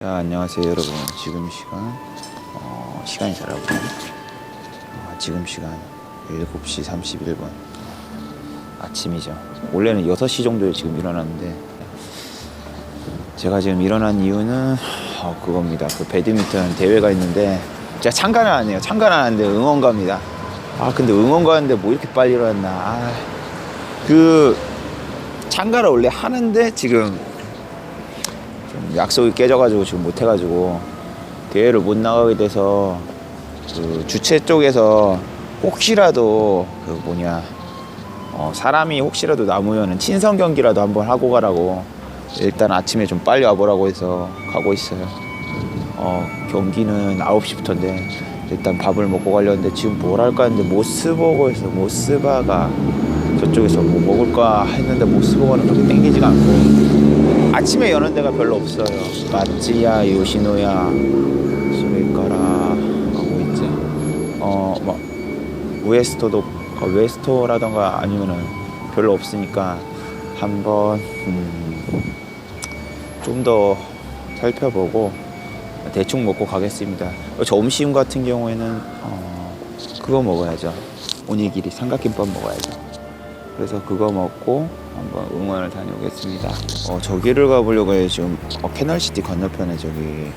자, 안녕하세요 여러분. 지금 시간 어, 시간이 잘 나오네. 어, 지금 시간 7시 31분 아침이죠. 원래는 6시 정도에 지금 일어났는데 제가 지금 일어난 이유는 어, 그겁니다. 그 배드민턴 대회가 있는데 제가 참가는 안 해요. 참가는 안 하는데 응원 갑니다. 아 근데 응원 가는데 뭐 이렇게 빨리 일어났나. 아, 그 참가를 원래 하는데 지금 좀 약속이 깨져가지고 지금 못 해가지고 대회를 못 나가게 돼서 그 주최 쪽에서 혹시라도 그 뭐냐 어 사람이 혹시라도 남으면은 친선 경기라도 한번 하고 가라고 일단 아침에 좀 빨리 와보라고 해서 가고 있어요. 어 경기는 9시부터인데 일단 밥을 먹고 가려는데 지금 뭘 할까 했는데 모스버거에서 모스바가 저쪽에서 뭐 먹을까 했는데 모스버거는 그렇게 땡기지가 않고 아침에 여는 데가 별로 없어요. 마찌야, 요시노야, 소리까라 하고 있지. 어, 뭐 우에스토도 어, 웨스토라던가 아니면은 별로 없으니까 한번 음, 좀더 살펴보고 대충 먹고 가겠습니다. 어, 점심 같은 경우에는 어, 그거 먹어야죠. 오니기리 삼각김밥 먹어야죠. 그래서 그거 먹고 한번 응원을 다녀오겠습니다. 어, 저기를 가보려고 해요. 지금 어, 캐널시티 건너편에 저기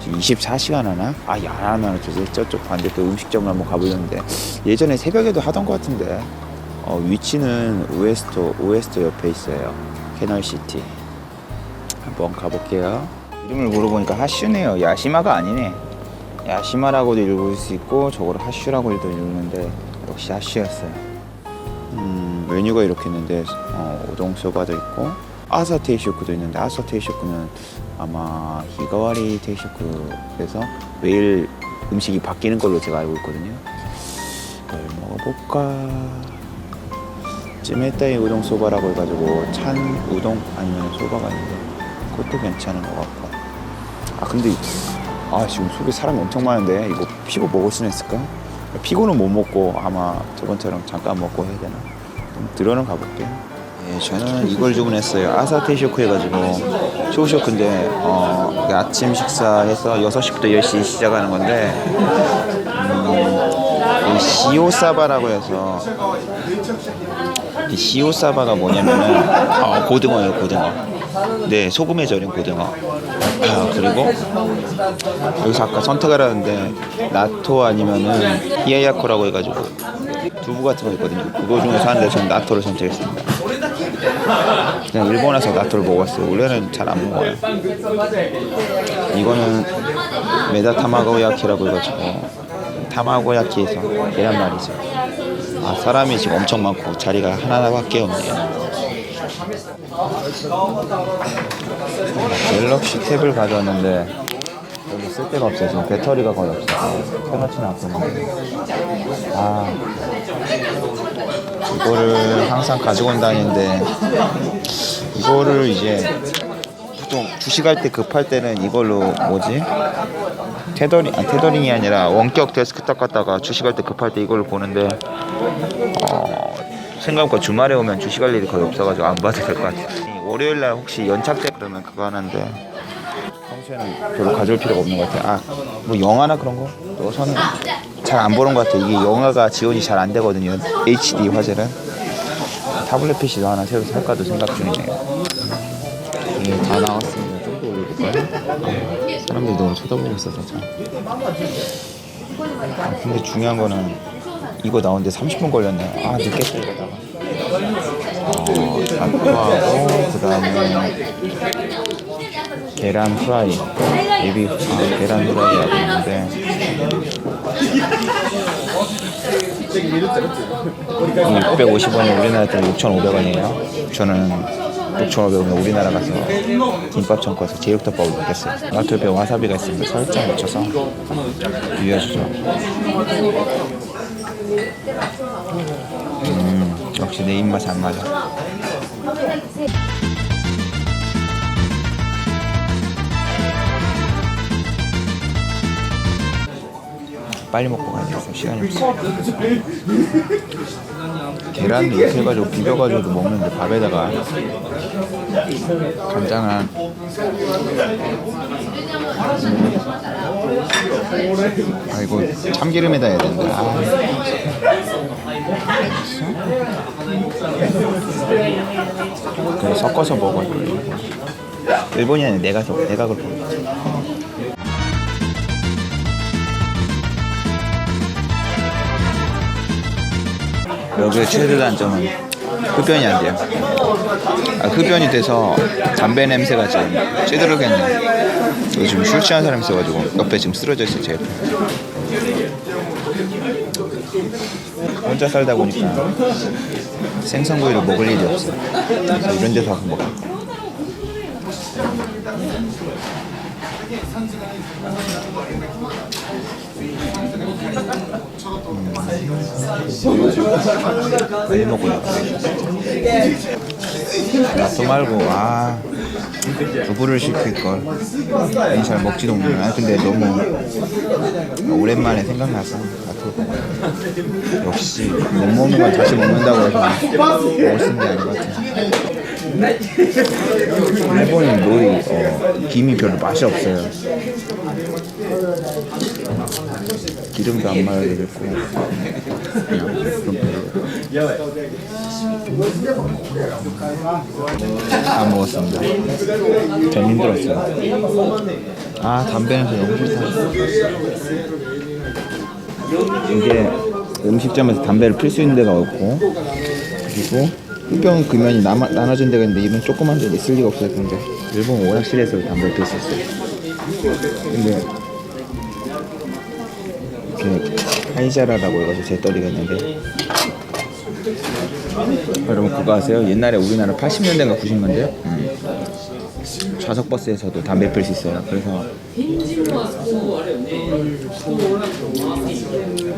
24시간 하나? 아, 안 하면 저기 저쪽 반대 또 음식점을 한번 가보려는데 예전에 새벽에도 하던 것 같은데 어, 위치는 우에스토 우에스토 옆에 있어요. 캐널시티 한번 가볼게요. 이름을 물어보니까 하슈네요. 야시마가 아니네. 야시마라고도 읽을 수 있고 저걸 하슈라고도 읽는데 역시 하슈였어요. 음, 메뉴가 이렇게 있는데 어, 우동 소바도 있고 아사 테이쇼크도 있는데 아사 테이쇼크는 아마 히가와리 테이쇼크에서 매일 음식이 바뀌는 걸로 제가 알고 있거든요. 이걸 먹어볼까? 찌메따이 우동 소바라고 해가지고 찬 우동 아니면 소바가 있는데 그것도 괜찮은 것 같고 아 근데 아 지금 속에 사람이 엄청 많은데 이거 피고 먹을 수는 있을까? 피고는 못 먹고 아마 저번처럼 잠깐 먹고 해야 되나? 좀 들어는 가볼게요. 예, 저는 이걸 주문했어요. 아사테 쇼크 해가지고 쇼쇼크인데 어, 아침 식사해서 6시부터 10시 시작하는 건데 음, 이 시오사바라고 해서 이 시오사바가 뭐냐면은 어, 고등어예요 고등어. 네 소금에 절인 고등어. 아, 그리고 여기서 아까 선택하라는데 나토 아니면은 히야야코라고 해가지고 두부 같은 거 있거든요. 그거 중에서 하는데 저는 나토를 선택했습니다. 그냥 일본 에서 나토를 먹었어요. 원래는 잘 안 먹어요. 이거는 메다 타마고야키라고 해가지고 타마고야키에서 계란말이죠. 아 사람이 지금 엄청 많고 자리가 하나밖에 없네요. 갤럭시 탭을 가져왔는데 여기 쓸 데가 없어요. 지금 배터리가 거의 없어서 켜놓지는 않거든요. 아 이거를 항상 가지고 온다는데 이거를 이제 보통 주식할 때 급할 때는 이걸로 뭐지? 테더링 아 테더링이 아니라 원격 데스크탑 갖다가 주식할 때 급할 때 이걸 보는데 어, 생각보다 주말에 오면 주식할 일이 거의 없어가지고 안 봐도 될 것 같아요. 월요일 날 혹시 연착돼 그러면 그거 하는데 평소에는 별로 가져올 필요가 없는 것 같아요. 아, 뭐 영화나 그런 거? 저는 잘안 보는 것 같아요. 이게 영화가 지원이 잘 안 되거든요. HD 화질은. 타블렛 PC도 하나 새로 살까도 생각 중이네요. 예, 다 나왔습니다. 좀 더 올려볼까요? 사람들이 너무 쳐다보고 있어서 참. 아, 근데 중요한 거는 이거 나오는데 30분 걸렸네. 아, 늦겠다, 이거다가. 어, 닭하고 그 다음에 계란 프라이 예비 아, 계란 프라이라고 있는데 650원이 우리나라 돈 6,500원이에요. 저는 6,500원 우리나라 가서 김밥 천국에서 제육덮밥을 먹겠어요. 나토 옆에 와사비가 있습니다. 살짝 묻혀서 비벼주죠 음 역시 내 입맛에 안 맞아 빨리 먹고 가야 돼서 시간이 없어. 계란 이렇게 해가지고 비벼가지고도 먹는데 밥에다가 간장한 아 이거 참기름에다 해야 된다. 아. 섞어서 먹어. 일본이 아니라 내가 섞 내가 그렇게. 여기의 최대 단점은 흡연이 안 돼요. 아, 흡연이 돼서 담배 냄새가 지금 찌들어겠네. 여기 지금 술 취한 사람 있어가지고 옆에 지금 쓰러져 있어요, 제 옆에. 혼자 살다 보니까 생선구이를 먹을 일이 없어. 그래서 이런 데서 와서 먹어. 빨리 먹고 나또 말고 아 두부를 시킬 걸. 괜히 잘 먹지도 못해. 아 근데 너무 오랜만에 생각나서 나도 역시 못 먹는 걸 다시 먹는다고 해서 먹을 수 있는 게 아닌 것 같아. 일본인 놀이 어, 김이 별로 맛이 없어요. 기름도 안 말아도 됐고. 다 먹었습니다. 전 힘들었어요. 아 담배 냄새 너무 싫다. 이게 음식점에서 담배를 필 수 있는 데가 없고 그리고 흡연 금연이 남아, 나눠진 데가 있는데 이런 조그만 데 있을 리가 없어요. 근데 일본 오락실에서 담배를 있어요. 근데 이렇게 하이자라라고 해가지고 제 떨이가 있는데 여러분 그거 아세요? 옛날에 우리나라 80년대인가 90년대 음. 좌석 버스에서도 담배 필 수 있어요. 그래서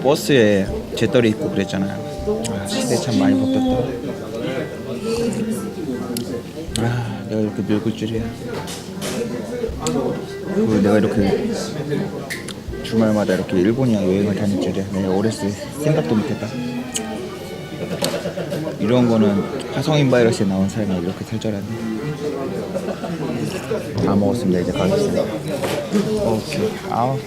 버스에 재떨이 있고 그랬잖아요. 아, 시대 참 많이 바뀌었다. 아, 내가 이렇게 늙을 줄이야. 그리고 내가 이렇게 주말마다 이렇게 일본이랑 여행을 다닐 줄이야. 내가 어렸을 때 생각도 못했다. 이런 거는 화성인 바이러스에 나온 사람이 이렇게 살 줄 알았네. 다 먹었습니다. 이제 가겠습니다. 오케이. 아우.